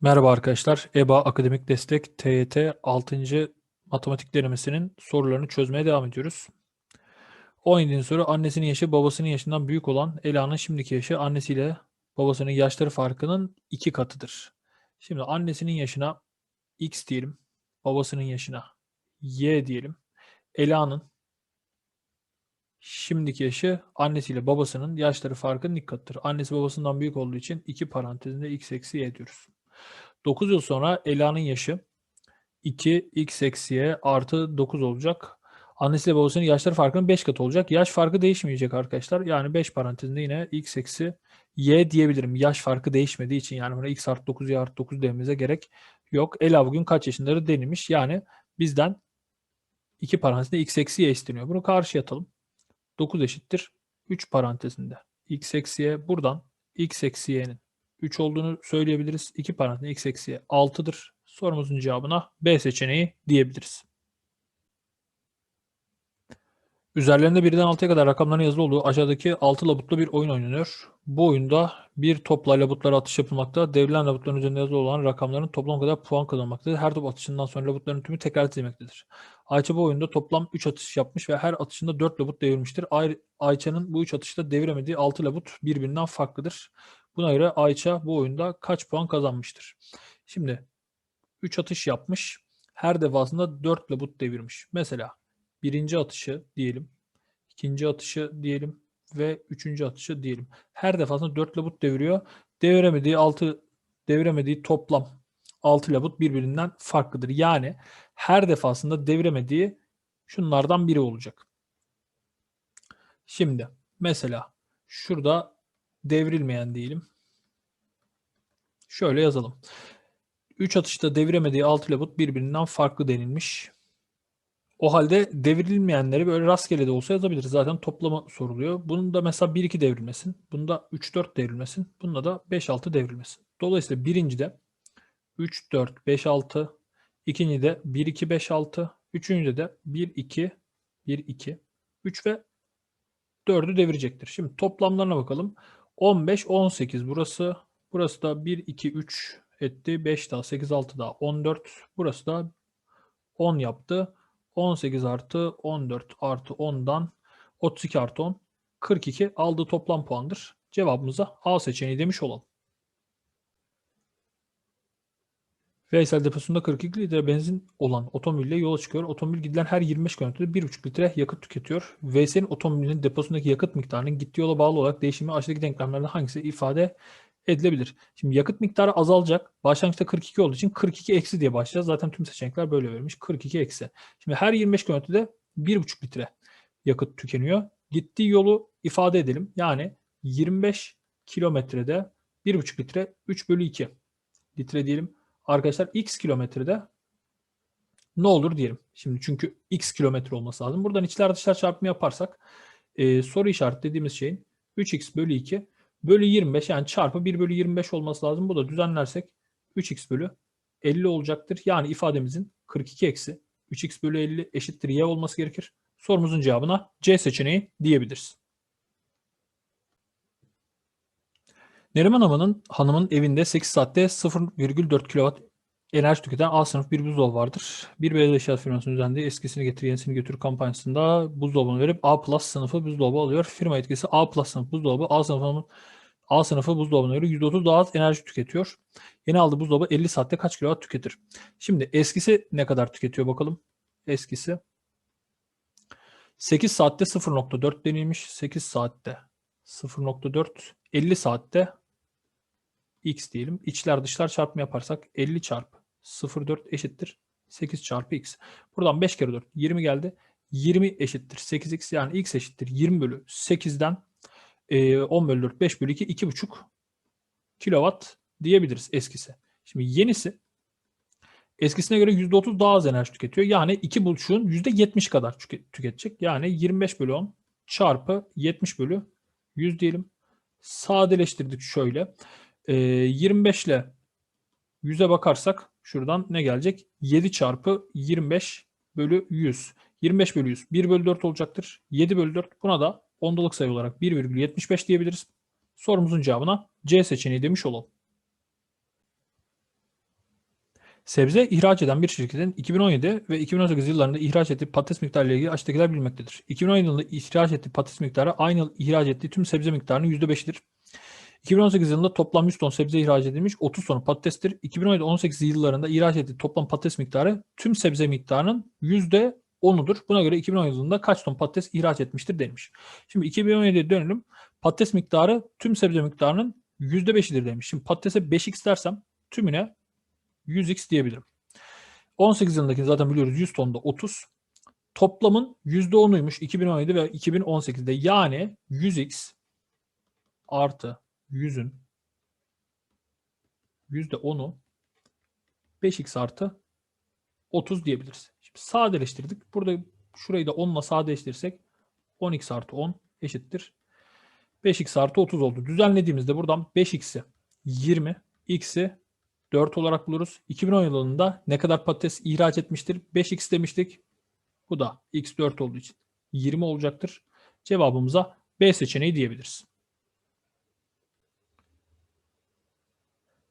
Merhaba arkadaşlar. EBA Akademik Destek TYT 6. matematik denemesinin sorularını çözmeye devam ediyoruz. 17. soru annesinin yaşı babasının yaşından büyük olan Ela'nın şimdiki yaşı annesiyle babasının yaşları farkının iki katıdır. Şimdi annesinin yaşına x diyelim. Babasının yaşına y diyelim. Ela'nın şimdiki yaşı annesiyle babasının yaşları farkının iki katıdır. Annesi babasından büyük olduğu için iki parantezinde x eksi y diyoruz. 9 yıl sonra Ela'nın yaşı 2 x eksi y artı 9 olacak. Annesiyle babasının yaşları farkının 5 katı olacak. Yaş farkı değişmeyecek arkadaşlar. Yani 5 parantezinde yine x eksi y diyebilirim. Yaş farkı değişmediği için yani buna x artı 9 y artı 9 dememize gerek yok. Ela bugün kaç yaşındadır denilmiş. Yani bizden 2 parantezinde x eksi y isteniyor. Bunu karşıya atalım. 9 eşittir 3 parantezinde. x eksi y buradan x eksi y'nin 3 olduğunu söyleyebiliriz. 2 parantez x eksi 6'dır. Sorumuzun cevabına B seçeneği diyebiliriz. Üzerlerinde birden 6'ya kadar rakamların yazılı olduğu aşağıdaki 6 labutlu bir oyun oynanıyor. Bu oyunda bir topla labutlara atış yapılmakta. Devrilen labutların üzerinde yazılı olan rakamların toplam kadar puan kazanmaktadır. Her top atışından sonra labutların tümü tekrar edilmektedir. Ayça bu oyunda toplam 3 atış yapmış ve her atışında 4 labut devirmiştir. Ay Ayça'nın bu 3 atışta deviremediği 6 labut birbirinden farklıdır. Buna göre Ayça bu oyunda kaç puan kazanmıştır? Şimdi 3 atış yapmış. Her defasında 4 labut devirmiş. Mesela birinci atışı diyelim, ikinci atışı diyelim ve üçüncü atışı diyelim. Her defasında 4 labut deviriyor. Deviremediği 6 deviremediği toplam 6 labut birbirinden farklıdır. Yani her defasında deviremediği şunlardan biri olacak. Şimdi mesela şurada devrilmeyen diyelim. Şöyle yazalım. 3 atışta deviremediği 6 labut birbirinden farklı denilmiş. O halde devrilmeyenleri böyle rastgele de olsa yazabiliriz. Zaten toplama soruluyor. Bunun da mesela 1-2 devrilmesin. Bunda 3-4 devrilmesin. Bunda da 5-6 devrilmesin. Dolayısıyla birincide 3-4-5-6, ikincide 1-2-5-6, üçüncüde de 1-2, 1-2, 3 ve 4'ü devirecektir. Şimdi toplamlarına bakalım. 15, 18 burası. Burası da 1, 2, 3 etti. 5 daha 8, 6 daha 14. Burası da 10 yaptı. 18 artı 14 artı 10'dan 32 artı 10 42 aldığı toplam puandır. Cevabımıza A seçeneği demiş olalım. Veysel deposunda 42 litre benzin olan otomobille yola çıkıyor. Otomobil gidilen her 25 kilometrede 1,5 litre yakıt tüketiyor. Veysel'in otomobilinin deposundaki yakıt miktarının gittiği yola bağlı olarak değişimi aşağıdaki denklemlerden hangisi ifade edilebilir? Şimdi yakıt miktarı azalacak. Başlangıçta 42 olduğu için 42 eksi diye başlayacağız. Zaten tüm seçenekler böyle verilmiş. 42 eksi. Şimdi her 25 kilometrede 1,5 litre yakıt tükeniyor. Gittiği yolu ifade edelim. Yani 25 kilometrede 1,5 litre 3 bölü 2 litre diyelim arkadaşlar x kilometrede ne olur diyelim. Şimdi çünkü x kilometre olması lazım. Buradan içler dışlar çarpımı yaparsak e, soru işareti dediğimiz şeyin 3x bölü 2 bölü 25 yani çarpı 1 bölü 25 olması lazım. Bu da düzenlersek 3x bölü 50 olacaktır. Yani ifademizin 42 eksi 3x bölü 50 eşittir y olması gerekir. Sorumuzun cevabına C seçeneği diyebiliriz. Neriman Hanım'ın hanımın evinde 8 saatte 0,4 kW enerji tüketen A sınıf bir buzdolabı vardır. Bir beyaz eşya firmasının üzerinde eskisini getir yenisini götür kampanyasında buzdolabını verip A plus sınıfı buzdolabı alıyor. Firma etkisi A plus sınıf buzdolabı A sınıfının A sınıfı buzdolabına göre %30 daha az enerji tüketiyor. Yeni aldığı buzdolabı 50 saatte kaç kilowatt tüketir? Şimdi eskisi ne kadar tüketiyor bakalım. Eskisi 8 saatte 0.4 denilmiş. 8 saatte 0.4 50 saatte x diyelim. İçler dışlar çarpımı yaparsak 50 çarpı 0,4 eşittir 8 çarpı x. Buradan 5 kere 4 20 geldi. 20 eşittir 8x yani x eşittir 20 bölü 8'den e, 10 bölü 4 5 bölü 2 2,5 kilowatt diyebiliriz eskisi. Şimdi yenisi eskisine göre %30 daha az enerji tüketiyor. Yani 2,5'un %70 kadar tüketecek. Yani 25 bölü 10 çarpı 70 bölü 100 diyelim. Sadeleştirdik şöyle. 25 ile 100'e bakarsak şuradan ne gelecek? 7 çarpı 25 bölü 100. 25 bölü 100 1 bölü 4 olacaktır. 7 bölü 4 buna da ondalık sayı olarak 1,75 diyebiliriz. Sorumuzun cevabına C seçeneği demiş olalım. Sebze ihraç eden bir şirketin 2017 ve 2018 yıllarında ihraç ettiği patates miktarı ile ilgili aşağıdakiler bilinmektedir. 2017 yılında ihraç ettiği patates miktarı aynı yıl ihraç ettiği tüm sebze miktarının %5'idir. 2018 yılında toplam 100 ton sebze ihraç edilmiş, 30 ton patatestir. 2017-18 yıllarında ihraç ettiği toplam patates miktarı tüm sebze miktarının %10'udur. Buna göre 2010 yılında kaç ton patates ihraç etmiştir denmiş. Şimdi 2017'ye dönelim. Patates miktarı tüm sebze miktarının %5'idir demiş. Şimdi patatese 5x dersem tümüne 100x diyebilirim. 18 yılındaki zaten biliyoruz 100 tonda 30. Toplamın %10'uymuş 2017 ve 2018'de. Yani 100x artı 100'ün %10'u 5x artı 30 diyebiliriz. Şimdi sadeleştirdik. Burada şurayı da 10 ile sadeleştirirsek 10x artı 10 eşittir. 5x artı 30 oldu. Düzenlediğimizde buradan 5x'i 20, x'i 4 olarak buluruz. 2010 yılında ne kadar patates ihraç etmiştir? 5x demiştik. Bu da x 4 olduğu için 20 olacaktır. Cevabımıza B seçeneği diyebiliriz.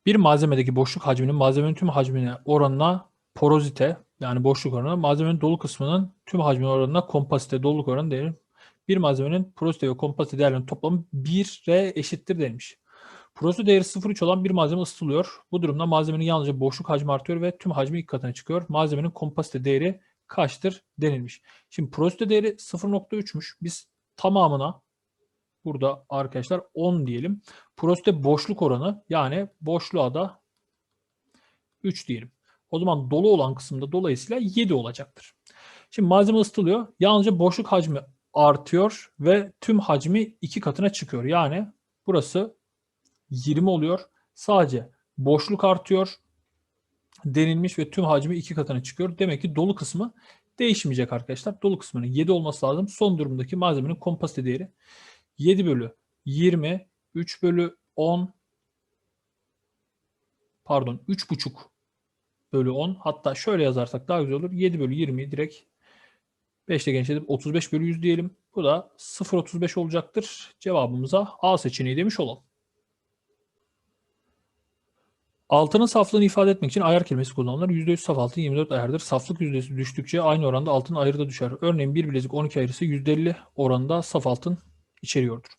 Bir malzemedeki boşluk hacminin malzemenin tüm hacmine oranına porozite yani boşluk oranı, malzemenin dolu kısmının tüm hacmine oranına kompasite, doluluk oranı değeri. Bir malzemenin porosite ve kompasite değerlerinin toplamı 1'e eşittir denilmiş. Porosite değeri 0,3 olan bir malzeme ısıtılıyor. Bu durumda malzemenin yalnızca boşluk hacmi artıyor ve tüm hacmi ilk katına çıkıyor. Malzemenin kompasite değeri kaçtır denilmiş. Şimdi porosite değeri 0,3'müş. Biz tamamına burada arkadaşlar 10 diyelim. Porosite boşluk oranı yani boşluğa da 3 diyelim. O zaman dolu olan kısımda dolayısıyla 7 olacaktır. Şimdi malzeme ısıtılıyor. Yalnızca boşluk hacmi artıyor ve tüm hacmi iki katına çıkıyor. Yani burası 20 oluyor. Sadece boşluk artıyor denilmiş ve tüm hacmi iki katına çıkıyor. Demek ki dolu kısmı değişmeyecek arkadaşlar. Dolu kısmının 7 olması lazım. Son durumdaki malzemenin kompasite değeri 7 bölü 20, 3 bölü 10 pardon 3,5 bölü 10 hatta şöyle yazarsak daha güzel olur. 7 bölü 20 direkt 5 ile genişletip 35 bölü 100 diyelim. Bu da 0,35 olacaktır. Cevabımıza A seçeneği demiş olalım. Altının saflığını ifade etmek için ayar kelimesi kullanılır. %100 saf altın 24 ayardır. Saflık yüzdesi düştükçe aynı oranda altın ayarı da düşer. Örneğin bir bilezik 12 ayarısı %50 oranında saf altın içeriyordur.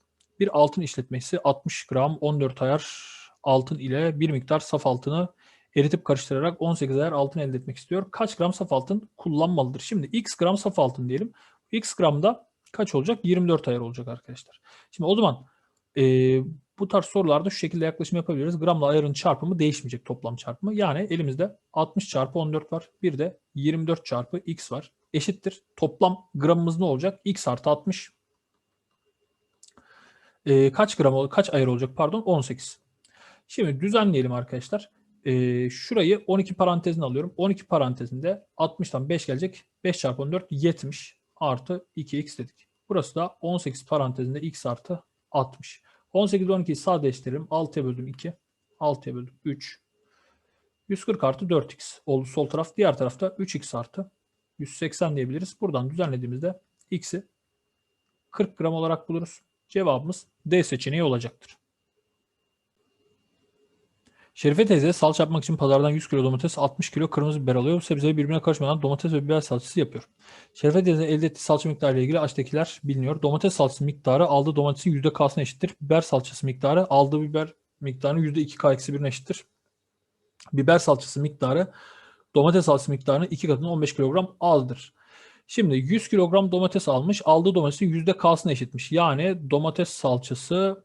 Bir altın işletmesi 60 gram 14 ayar altın ile bir miktar saf altını eritip karıştırarak 18 ayar altın elde etmek istiyor. Kaç gram saf altın kullanmalıdır? Şimdi x gram saf altın diyelim. x gramda kaç olacak? 24 ayar olacak arkadaşlar. Şimdi o zaman e, bu tarz sorularda şu şekilde yaklaşım yapabiliriz. Gramla ayarın çarpımı değişmeyecek toplam çarpımı. Yani elimizde 60 çarpı 14 var. Bir de 24 çarpı x var. Eşittir. Toplam gramımız ne olacak? x artı 60. E, kaç gram kaç ayar olacak pardon? 18. Şimdi düzenleyelim arkadaşlar. E, şurayı 12 parantezine alıyorum. 12 parantezinde 60'tan 5 gelecek. 5 çarpı 14 70 artı 2x dedik. Burası da 18 parantezinde x artı 60. 18 12'yi sadeleştiririm. 6'ya böldüm 2. 6'ya böldüm 3. 140 artı 4x oldu sol taraf. Diğer tarafta 3x artı 180 diyebiliriz. Buradan düzenlediğimizde x'i 40 gram olarak buluruz. Cevabımız D seçeneği olacaktır. Şerife teyze salça yapmak için pazardan 100 kilo domates, 60 kilo kırmızı biber alıyor. Sebzeleri birbirine karışmadan domates ve biber salçası yapıyor. Şerife teyze elde ettiği salça miktarı ile ilgili aşağıdakiler biliniyor. Domates salçası miktarı aldığı domatesin %K'sına eşittir. Biber salçası miktarı aldığı biber miktarının %2K-1'ine eşittir. Biber salçası miktarı domates salçası miktarının 2 katının 15 kilogram azdır. Şimdi 100 kilogram domates almış. Aldığı domatesin %K'sına eşitmiş. Yani domates salçası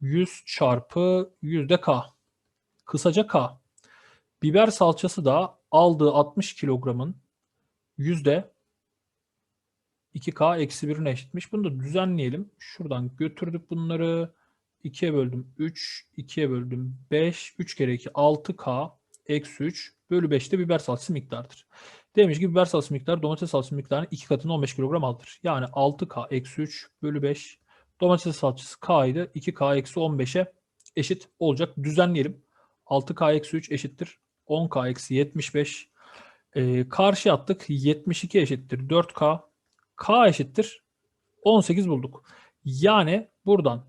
100 çarpı %K. Kısaca K. Biber salçası da aldığı 60 kilogramın yüzde 2K eksi 1'ine eşitmiş. Bunu da düzenleyelim. Şuradan götürdük bunları. 2'ye böldüm 3, 2'ye böldüm 5, 3 kere 2 6K eksi 3 bölü 5 de biber salçası miktarıdır. Demiş ki biber salçası miktarı domates salçası miktarının 2 katını 15 kilogram aldır. Yani 6K eksi 3 bölü 5 domates salçası K idi. 2K eksi 15'e eşit olacak. Düzenleyelim. 6K eksi 3 eşittir. 10K eksi 75. Ee, karşı attık. 72 eşittir. 4K. K eşittir. 18 bulduk. Yani buradan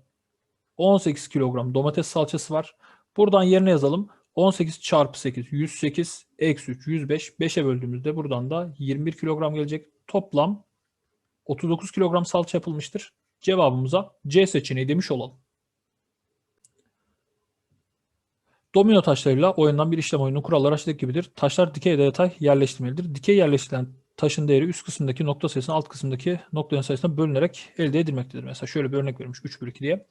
18 kilogram domates salçası var. Buradan yerine yazalım. 18 çarpı 8 108 eksi 3 105 5'e böldüğümüzde buradan da 21 kilogram gelecek. Toplam 39 kilogram salça yapılmıştır. Cevabımıza C seçeneği demiş olalım. Domino taşlarıyla oynanan bir işlem oyununun kuralları aşağıdaki gibidir. Taşlar dikey da yatay yerleştirmelidir. Dikey yerleştirilen taşın değeri üst kısımdaki nokta sayısına alt kısımdaki noktaların sayısına bölünerek elde edilmektedir. Mesela şöyle bir örnek verilmiş 3 bölü 2 diye.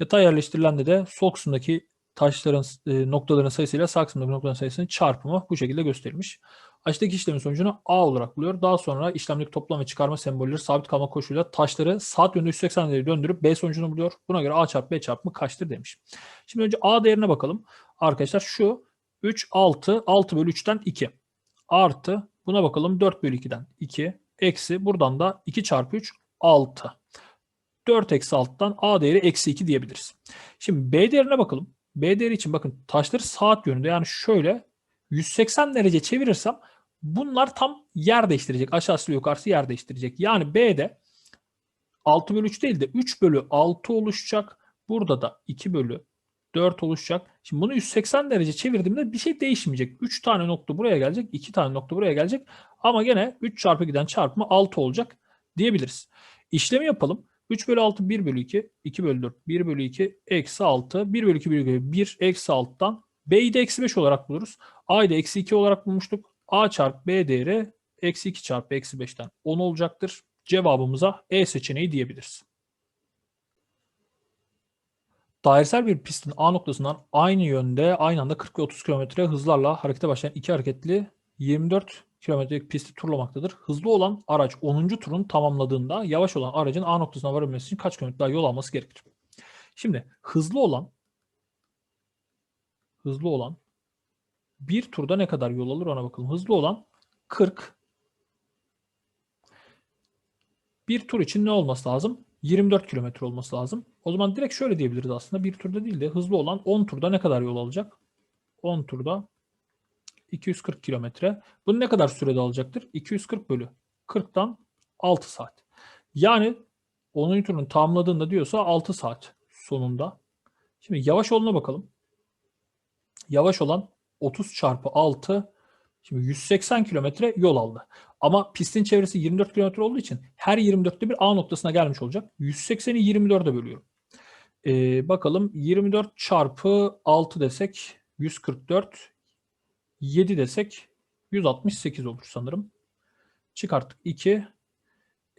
Yatay yerleştirilen de sol kısımdaki taşların e, noktaların sayısıyla sağ kısımdaki noktaların sayısının çarpımı bu şekilde gösterilmiş. Aşağıdaki işlemin sonucunu A olarak buluyor. Daha sonra işlemdeki toplam ve çıkarma sembolleri sabit kalma koşuluyla taşları saat yönünde 180 derece döndürüp B sonucunu buluyor. Buna göre A çarpı B çarpımı kaçtır demiş. Şimdi önce A değerine bakalım. Arkadaşlar şu 3, 6, 6 bölü 3'ten 2 artı buna bakalım 4 bölü 2'den 2 eksi buradan da 2 çarpı 3 6. 4 eksi 6'dan A değeri eksi 2 diyebiliriz. Şimdi B değerine bakalım. B değeri için bakın taşları saat yönünde yani şöyle 180 derece çevirirsem bunlar tam yer değiştirecek. Aşağısı yukarısı yer değiştirecek. Yani B'de 6 bölü 3 değil de 3 bölü 6 oluşacak. Burada da 2 bölü 4 oluşacak. Şimdi bunu 180 derece çevirdiğimde bir şey değişmeyecek. 3 tane nokta buraya gelecek. 2 tane nokta buraya gelecek. Ama gene 3 çarpı giden çarpımı 6 olacak diyebiliriz. İşlemi yapalım. 3 bölü 6 1 bölü 2. 2 bölü 4 1 bölü 2 eksi 6. 1 bölü 2 1 bölü 1 eksi 6'dan B'yi de eksi 5 olarak buluruz. A'yı da eksi 2 olarak bulmuştuk. A çarpı B değeri eksi 2 çarpı eksi 5'ten 10 olacaktır. Cevabımıza E seçeneği diyebiliriz. Dairesel bir pistin A noktasından aynı yönde aynı anda 40 ve 30 km hızlarla harekete başlayan iki hareketli 24 kilometrelik pisti turlamaktadır. Hızlı olan araç 10. turun tamamladığında yavaş olan aracın A noktasına varabilmesi için kaç kilometre daha yol alması gerekir? Şimdi hızlı olan hızlı olan bir turda ne kadar yol alır ona bakalım. Hızlı olan 40 bir tur için ne olması lazım? 24 kilometre olması lazım. O zaman direkt şöyle diyebiliriz aslında. Bir turda değil de hızlı olan 10 turda ne kadar yol alacak? 10 turda 240 kilometre. Bunu ne kadar sürede alacaktır? 240 bölü 40'tan 6 saat. Yani 10. turun tamamladığında diyorsa 6 saat sonunda. Şimdi yavaş olana bakalım. Yavaş olan 30 çarpı 6 Şimdi 180 kilometre yol aldı. Ama pistin çevresi 24 kilometre olduğu için her 24'te bir A noktasına gelmiş olacak. 180'i 24'e bölüyorum. Ee, bakalım 24 çarpı 6 desek 144 7 desek 168 olur sanırım. Çıkarttık 2.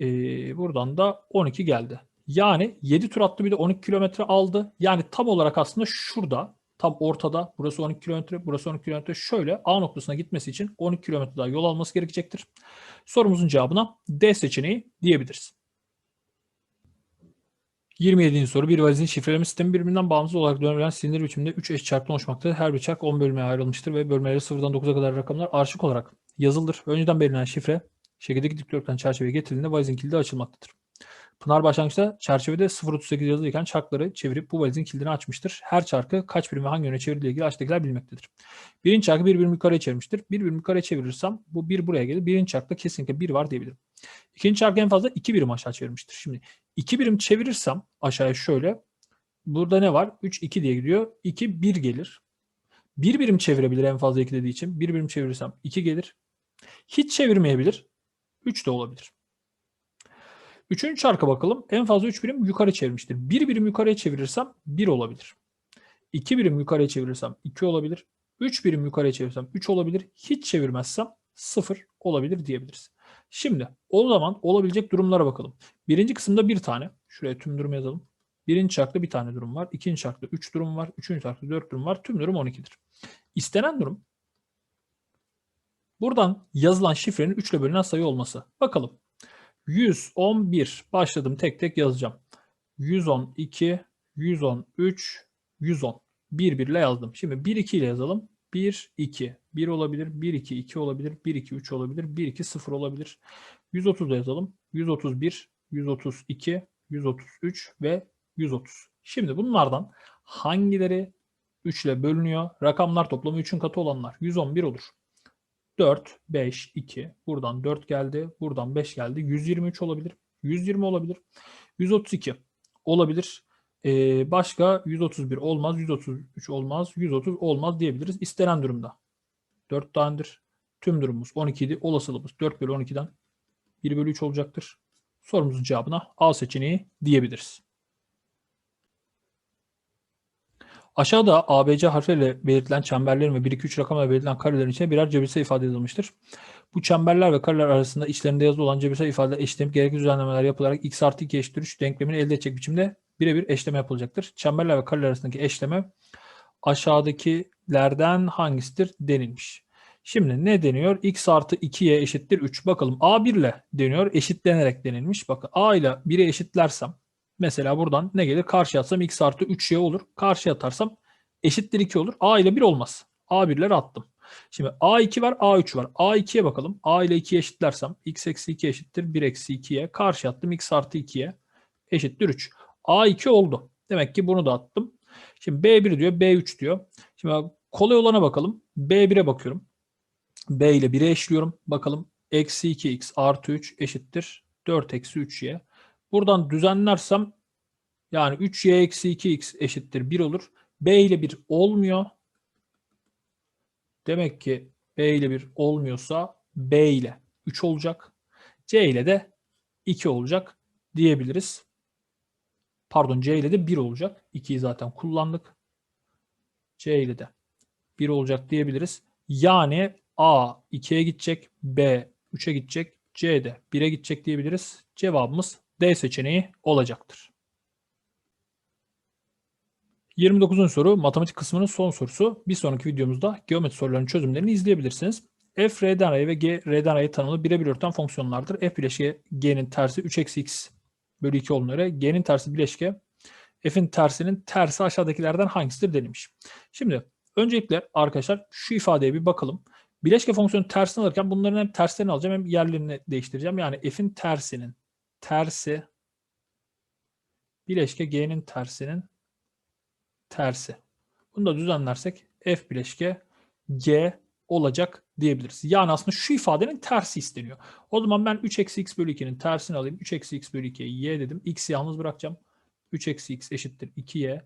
Ee, buradan da 12 geldi. Yani 7 tur attı bir de 12 kilometre aldı. Yani tam olarak aslında şurada tam ortada. Burası 12 kilometre, burası 12 kilometre. Şöyle A noktasına gitmesi için 12 kilometre daha yol alması gerekecektir. Sorumuzun cevabına D seçeneği diyebiliriz. 27. soru. Bir valizin şifreleme sistemi birbirinden bağımsız olarak dönebilen silindir biçiminde 3 eş çarktan oluşmaktadır. Her bir çark 10 bölmeye ayrılmıştır ve bölmeleri 0'dan 9'a kadar rakamlar arşik olarak yazılır. Önceden belirlenen şifre şekildeki dikdörtgen çerçeveye getirildiğinde valizin kilidi açılmaktadır. Pınar başlangıçta çerçevede 0.38 yazılıyken çarkları çevirip bu valizin kilidini açmıştır. Her çarkı kaç birim ve hangi yöne çevirdiği ilgili aşağıdakiler bilmektedir. Birinci çarkı bir birim yukarıya çevirmiştir. Bir birim yukarıya çevirirsem bu bir buraya gelir. Birinci çarkta kesinlikle bir var diyebilirim. İkinci çarkı en fazla iki birim aşağı çevirmiştir. Şimdi iki birim çevirirsem aşağıya şöyle burada ne var? 3 2 diye gidiyor. 2 1 gelir. Bir birim çevirebilir en fazla 2 dediği için. Bir birim çevirirsem 2 gelir. Hiç çevirmeyebilir. 3 de olabilir. Üçüncü çarka bakalım. En fazla 3 birim yukarı çevirmiştir. 1 birim yukarıya çevirirsem 1 olabilir. 2 birim yukarıya çevirirsem 2 olabilir. 3 birim yukarıya çevirirsem 3 olabilir. Hiç çevirmezsem 0 olabilir diyebiliriz. Şimdi o zaman olabilecek durumlara bakalım. Birinci kısımda bir tane. Şuraya tüm durum yazalım. Birinci çarkta bir tane durum var. İkinci çarkta 3 durum var. Üçüncü çarkta 4 durum var. Tüm durum 12'dir. İstenen durum buradan yazılan şifrenin 3 ile bölünen sayı olması. Bakalım. 111 başladım tek tek yazacağım. 112, 113, 110. 1 1 ile yazdım. Şimdi 1 2 ile yazalım. 1 2 1 olabilir, 1 2 2 olabilir, 1 2 3 olabilir, 1 2 0 olabilir. 130 yazalım. 131, 132, 133 ve 130. Şimdi bunlardan hangileri 3 ile bölünüyor? Rakamlar toplamı 3'ün katı olanlar. 111 olur. 4, 5, 2. Buradan 4 geldi. Buradan 5 geldi. 123 olabilir. 120 olabilir. 132 olabilir. Ee, başka 131 olmaz, 133 olmaz, 130 olmaz diyebiliriz. İstenen durumda 4 tanedir. Tüm durumumuz 12 idi. Olasılığımız 4 bölü 12'den 1 bölü 3 olacaktır. Sorumuzun cevabına A seçeneği diyebiliriz. Aşağıda ABC harfiyle belirtilen çemberlerin ve 1, 2, 3 rakamla belirtilen karelerin içine birer cebirsel ifade yazılmıştır. Bu çemberler ve kareler arasında içlerinde yazılı olan cebirsel ifadeler eşlenip gerekli düzenlemeler yapılarak x artı 2 eşittir 3 denklemini elde edecek biçimde birebir eşleme yapılacaktır. Çemberler ve kareler arasındaki eşleme aşağıdakilerden hangisidir denilmiş. Şimdi ne deniyor? x artı 2y eşittir 3. Bakalım a1 ile deniyor. Eşitlenerek denilmiş. Bakın a ile 1'i eşitlersem mesela buradan ne gelir? Karşıya atsam x artı 3y olur. Karşıya atarsam eşittir 2 olur. a ile 1 olmaz. a1'leri attım. Şimdi a2 var a3 var. a2'ye bakalım. a ile 2'yi eşitlersem x eksi 2 eşittir 1 eksi 2'ye. Karşı attım x artı 2'ye eşittir 3. a2 oldu. Demek ki bunu da attım. Şimdi b1 diyor b3 diyor. Şimdi kolay olana bakalım. b1'e bakıyorum. b ile 1'e eşliyorum. Bakalım eksi 2x artı 3 eşittir 4 eksi 3y. Buradan düzenlersem yani 3y eksi 2x eşittir 1 olur. b ile 1 olmuyor. Demek ki B ile 1 olmuyorsa B ile 3 olacak. C ile de 2 olacak diyebiliriz. Pardon C ile de 1 olacak. 2'yi zaten kullandık. C ile de 1 olacak diyebiliriz. Yani A 2'ye gidecek, B 3'e gidecek, C de 1'e gidecek diyebiliriz. Cevabımız D seçeneği olacaktır. 29. soru matematik kısmının son sorusu. Bir sonraki videomuzda geometri sorularının çözümlerini izleyebilirsiniz. F R'den R'ye ve G R'den R'ye tanımlı birebir örten fonksiyonlardır. F bileşke G'nin tersi 3 eksi x bölü 2 olduğuna göre G'nin tersi bileşke F'in tersinin tersi aşağıdakilerden hangisidir denilmiş. Şimdi öncelikle arkadaşlar şu ifadeye bir bakalım. Bileşke fonksiyonu tersini alırken bunların hem terslerini alacağım hem yerlerini değiştireceğim. Yani F'in tersinin tersi bileşke G'nin tersinin tersi. Bunu da düzenlersek F bileşke G olacak diyebiliriz. Yani aslında şu ifadenin tersi isteniyor. O zaman ben 3 eksi x bölü 2'nin tersini alayım. 3 eksi x bölü 2'ye y dedim. x'i yalnız bırakacağım. 3 eksi x eşittir 2y.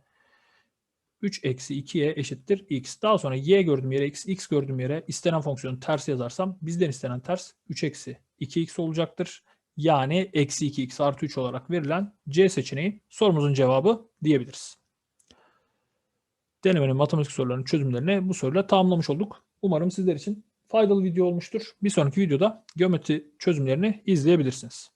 3 eksi 2y eşittir x. Daha sonra y gördüğüm yere x, x gördüğüm yere istenen fonksiyonun tersi yazarsam bizden istenen ters 3 eksi 2x olacaktır. Yani eksi 2x artı 3 olarak verilen C seçeneği sorumuzun cevabı diyebiliriz denemenin matematik sorularının çözümlerini bu soruyla tamamlamış olduk. Umarım sizler için faydalı video olmuştur. Bir sonraki videoda geometri çözümlerini izleyebilirsiniz.